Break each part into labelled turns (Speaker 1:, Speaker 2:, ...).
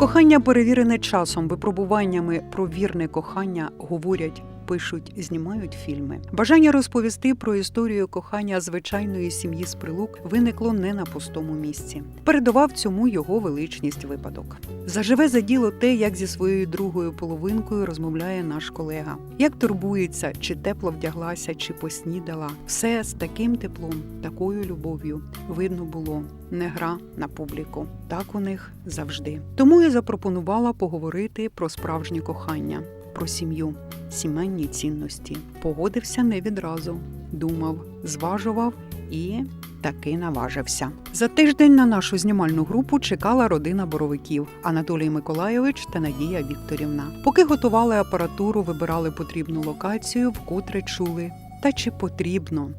Speaker 1: Кохання перевірене часом, випробуваннями про вірне кохання говорять. Пишуть, знімають фільми. Бажання розповісти про історію кохання звичайної сім'ї з прилук виникло не на пустому місці. Передавав цьому його величність випадок. Заживе за діло те, як зі своєю другою половинкою розмовляє наш колега, як турбується, чи тепло вдяглася, чи поснідала. Все з таким теплом, такою любов'ю видно було. Не гра на публіку. Так у них завжди. Тому я запропонувала поговорити про справжнє кохання, про сім'ю, сімейні цінності. Погодився не відразу, думав, зважував і таки наважився. За тиждень на нашу знімальну групу чекала родина боровиків Анатолій Миколайович та Надія Вікторівна. Поки готували апаратуру, вибирали потрібну локацію, вкотре чули. Та чи потрібно?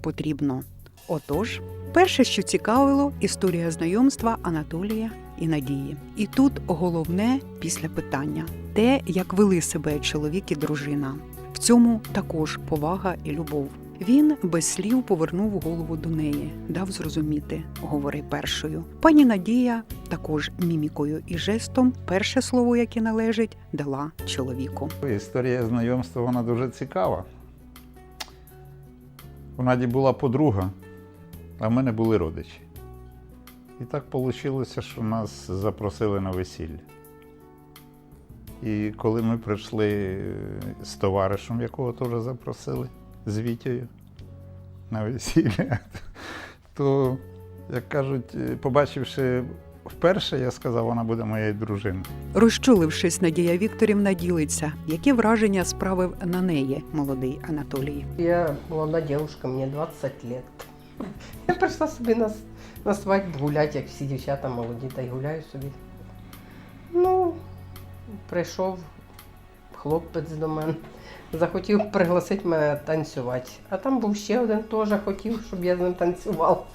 Speaker 1: Потрібно. Отож, перше, що цікавило, історія знайомства Анатолія і Надії. І тут головне після питання те, як вели себе чоловік і дружина. В цьому також повага і любов. Він без слів повернув голову до неї, дав зрозуміти, говори першою. Пані Надія також мімікою і жестом перше слово, яке належить, дала чоловіку.
Speaker 2: Історія знайомства вона дуже цікава. У Наді була подруга, а в мене були родичі. І так вийшло, що нас запросили на весілля. І коли ми прийшли з товаришем, якого теж запросили, з Вітєю на весілля, то, як кажуть, побачивши вперше, я сказав, вона буде моєю дружиною.
Speaker 1: Розчулившись, Надія Вікторівна ділиться, які враження справив на неї молодий Анатолій.
Speaker 3: Я молода девушка, мне 20 лет. Я прийшла собі на, на свадьбу гуляти, як всі дівчата молоді, та й гуляю собі. Ну, прийшов хлопець до мене, захотів пригласити мене танцювати. А там був ще один теж хотів, щоб я з ним танцював.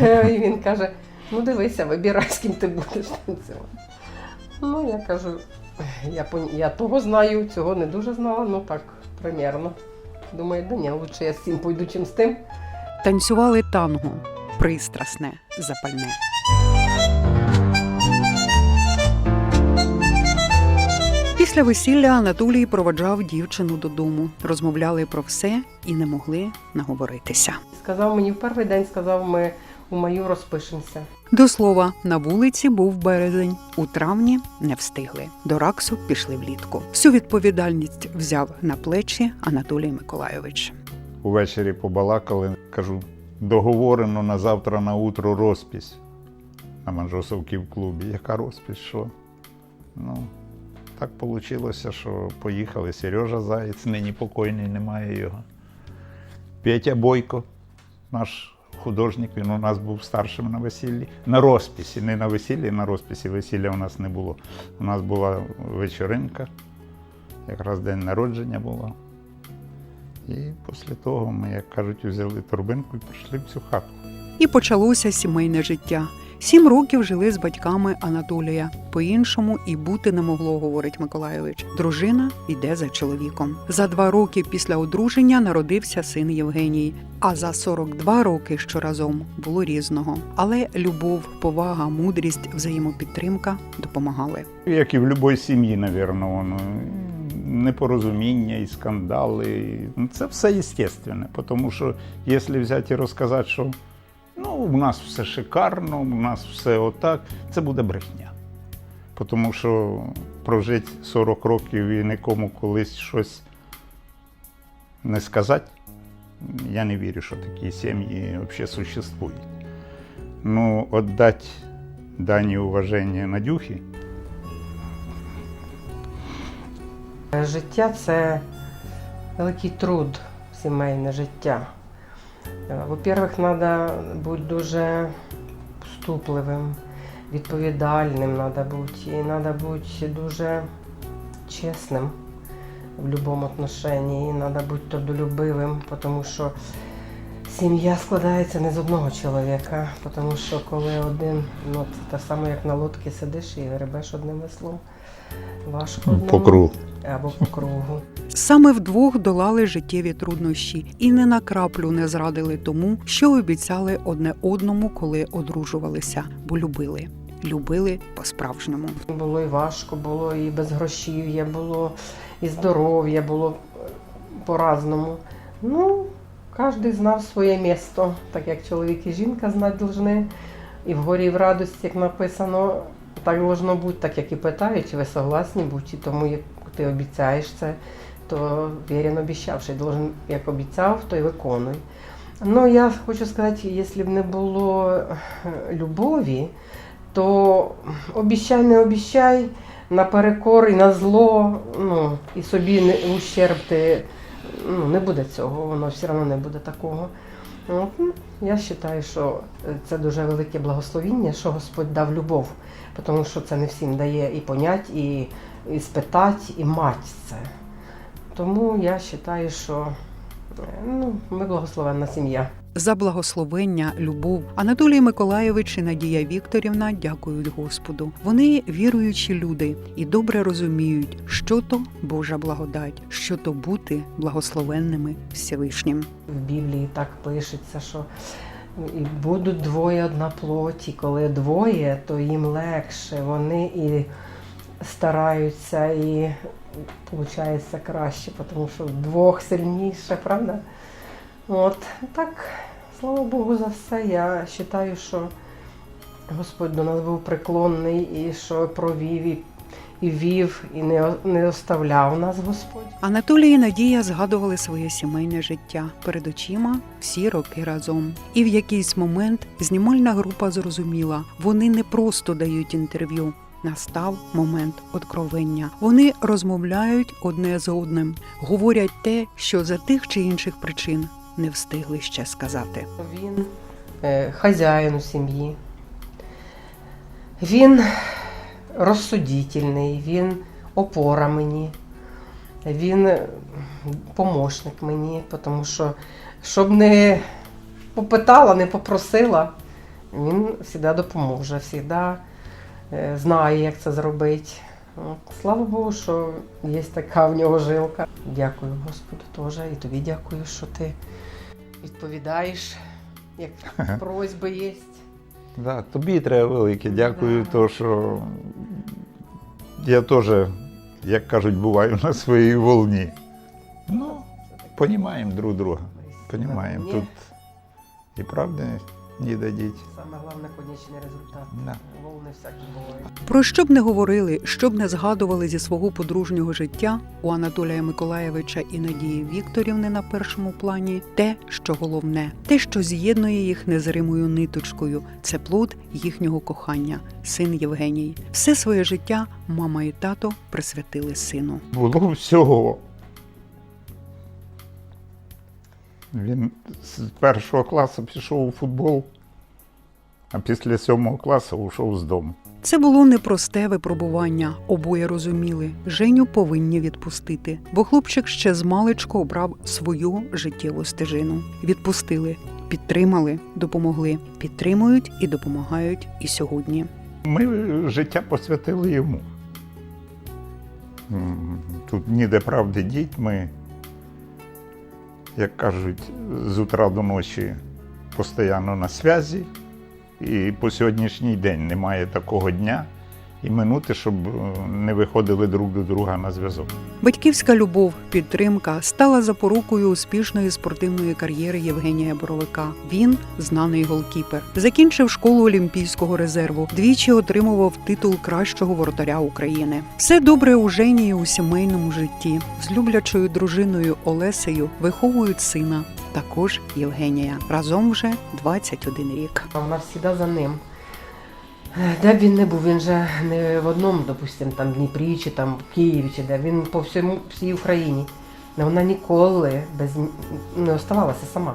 Speaker 3: І він каже: ну дивися, вибирай, з ким ти будеш танцювати. Ну, я кажу, я, я того знаю, цього не дуже знала, ну так, примерно. Думаю, да ні, лучше я з цим пойду, чим з тим.
Speaker 1: Танцювали танго, пристрасне, запальне. Після весілля Анатолій проводжав дівчину додому. Розмовляли про все і не могли наговоритися.
Speaker 3: Сказав мені в перший день, сказав, ми у маю розпишемося.
Speaker 1: До слова, на вулиці був березень. У травні не встигли. До Раксу пішли влітку. Всю відповідальність взяв на плечі Анатолій Миколайович.
Speaker 2: Увечері побалакали, кажу, договорено на завтра на утро розпись на Манжосовці в клубі. Яка розпись? Що? Ну, так вийшло, що поїхали. Сережа Заєць, нині покойний, немає його. Петя Бойко, наш художник, він у нас був старшим на весіллі. На розписі, не на весіллі, на розписі весілля у нас не було. У нас була вечеринка, якраз день народження було. І після того ми, як кажуть, взяли торбинку і пішли в цю хату.
Speaker 1: І почалося сімейне життя. Сім років жили з батьками Анатолія. По-іншому і бути не могло, говорить Миколайович. Дружина йде за чоловіком. За два роки після одруження народився син Євгеній. А за 42 роки, що разом було різного. Але любов, повага, мудрість, взаємопідтримка допомагали.
Speaker 2: Як і в будь-якій сім'ї, напевно, воно непорозуміння і скандали. ну, Це все естественне, тому що якщо взяти і розказати, що ну, у нас все шикарно, у нас все отак, це буде брехня. Тому що прожити 40 років і нікому колись щось не сказати, я не вірю, що такі сім'ї взагалі существують. Ну, віддати дані уваження Надюхі,
Speaker 3: Життя це великий труд, сімейне життя. Е, Во-первых, треба бути дуже вступливим, відповідальним треба бути. І треба бути дуже чесним в будь-якому відношенні. І треба бути трудолюбивим, тому що сім'я складається не з одного чоловіка. Тому що коли один, ну це те саме, як на лодці сидиш і гребеш одним веслом. Важко
Speaker 2: по кругу.
Speaker 3: Або по кругу.
Speaker 1: Саме вдвох долали життєві труднощі і не на краплю не зрадили тому, що обіцяли одне одному, коли одружувалися, бо любили. любили по-справжньому.
Speaker 3: Було і важко, було і без грошів'я, було і здоров'я, було по-разному. Ну, кожен знав своє місто, так як чоловік і жінка знати повинні. І в горі, і в радості, як написано, так должно бути, так як і питають, чи ви согласні. І тому як ти обіцяєш це, то вірен обіцявши. Должен, як обіцяв, то й виконуй. Ну, я хочу сказати, якщо б не було е, любові, то обіщай, не обіщай, наперекор і на зло, ну, і собі не ущерб ти, ну, не буде цього, воно все одно не буде такого. От, ну, я вважаю, що це дуже велике благословіння, що Господь дав любов, тому що це не всім дає і понять, і, і спитати, і мать це. Тому я вважаю, що е, ну, ми благословенна сім'я.
Speaker 1: За благословення, любов Анатолій Миколайович і Надія Вікторівна дякують Господу. Вони віруючі люди і добре розуміють, що то Божа благодать, що то бути благословенними Всевишнім.
Speaker 3: В Біблії так пишеться, що і будуть двоє одна плоті. Коли двоє, то їм легше. Вони і стараються, і виходить краще, тому що вдвох сильніше, правда? От так, слава Богу, за все. Я вважаю, що Господь до нас був преклонний і що провів і, і вів, і не, не оставляв нас Господь.
Speaker 1: Анатолій і Надія згадували своє сімейне життя перед очима всі роки разом. І в якийсь момент знімальна група зрозуміла, вони не просто дають інтерв'ю. Настав момент откровення. Вони розмовляють одне з одним, говорять те, що за тих чи інших причин не встигли ще сказати.
Speaker 3: Він е, хазяїн у сім'ї. Він розсудительний, він опора мені, він е, помощник мені, тому що щоб не попитала, не попросила, він завжди допоможе, завжди е, знає, як це зробити. Слава Богу, що є така в нього жилка. Дякую Господу теж. І тобі дякую, що ти відповідаєш, як просьби є.
Speaker 2: Да, тобі треба велике дякую,
Speaker 3: Да.
Speaker 2: то що я теж, як кажуть, буваю на своїй волні. Ну, понімаємо друг друга. Понімаємо. Тут і правди не дадіть.
Speaker 3: Саме головне конечний результат.
Speaker 2: Да.
Speaker 3: Волни всякі бувають.
Speaker 1: Про що б не говорили, що б не згадували зі свого подружнього життя у Анатолія Миколаєвича і Надії Вікторівни на першому плані те, що головне, те, що з'єднує їх незримою ниточкою, це плод їхнього кохання, син Євгеній. Все своє життя мама і тато присвятили сину.
Speaker 2: Було всього. Він з першого класу пішов у футбол, а після сьомого класу ушов з дому.
Speaker 1: Це було непросте випробування. Обоє розуміли, Женю повинні відпустити, бо хлопчик ще з маличку обрав свою життєву стежину. Відпустили, підтримали, допомогли, підтримують і допомагають і сьогодні.
Speaker 2: Ми життя посвятили йому. Тут ніде правди діть. Ми, як кажуть, з утра до ночі постійно на зв'язі. І по сьогоднішній день немає такого дня і минути, щоб е, не виходили друг до друга на зв'язок.
Speaker 1: Батьківська любов, підтримка стала запорукою успішної спортивної кар'єри Євгенія Боровика. Він знаний голкіпер. Закінчив школу Олімпійського резерву. Двічі отримував титул кращого воротаря України. Все добре у Жені у сімейному житті. З люблячою дружиною Олесею виховують сина. Також Євгенія. Разом вже 21 рік.
Speaker 3: Вона завжди за ним. Де б він не був, він же не в одному, допустимо, там Дніпрі чи там в Києві, чи де він по всьому всій Україні. Вона ніколи без не оставалася сама.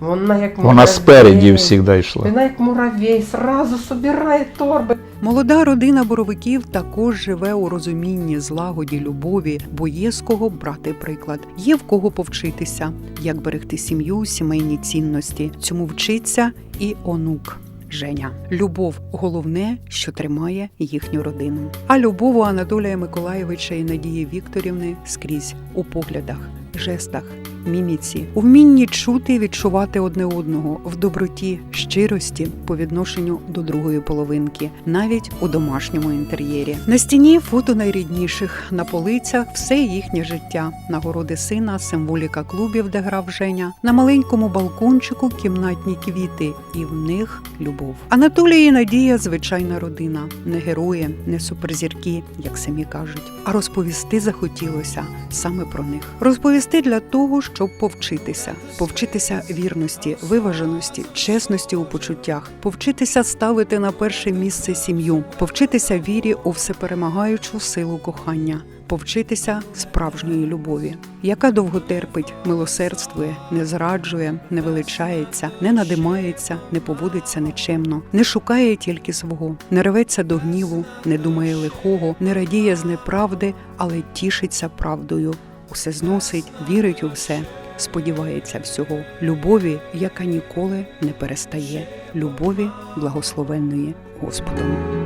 Speaker 3: Вона як
Speaker 2: Вона спереді
Speaker 3: муравей.
Speaker 2: завжди йшла.
Speaker 3: Вона як муравей, сразу собирає торби.
Speaker 1: Молода родина боровиків також живе у розумінні, злагоді, любові, бо є з кого брати приклад, є в кого повчитися, як берегти сім'ю, сімейні цінності. Цьому вчиться і онук. Женя, любов головне, що тримає їхню родину. А любов у Анатолія Миколаєвича і Надії Вікторівни скрізь у поглядах, жестах, міміці, у вмінні чути і відчувати одне одного в доброті, щирості по відношенню до другої половинки, навіть у домашньому інтер'єрі. На стіні фото найрідніших, на полицях все їхнє життя, нагороди сина, символіка клубів, де грав Женя, на маленькому балкончику кімнатні квіти, і в них любов. Анатолій і Надія звичайна родина, не герої, не суперзірки, як самі кажуть. А розповісти захотілося саме про них. Розповісти для того, щоб повчитися, повчитися вірності, виваженості, чесності у почуттях, повчитися ставити на перше місце сім'ю, повчитися вірі у всеперемагаючу силу кохання. Повчитися справжньої любові, яка довго терпить, милосердствує, не зраджує, не величається, не надимається, не поводиться нечемно, не шукає тільки свого, не рветься до гніву, не думає лихого, не радіє з неправди, але тішиться правдою. Усе зносить, вірить у все, сподівається всього, любові, яка ніколи не перестає, любові благословенної Господом.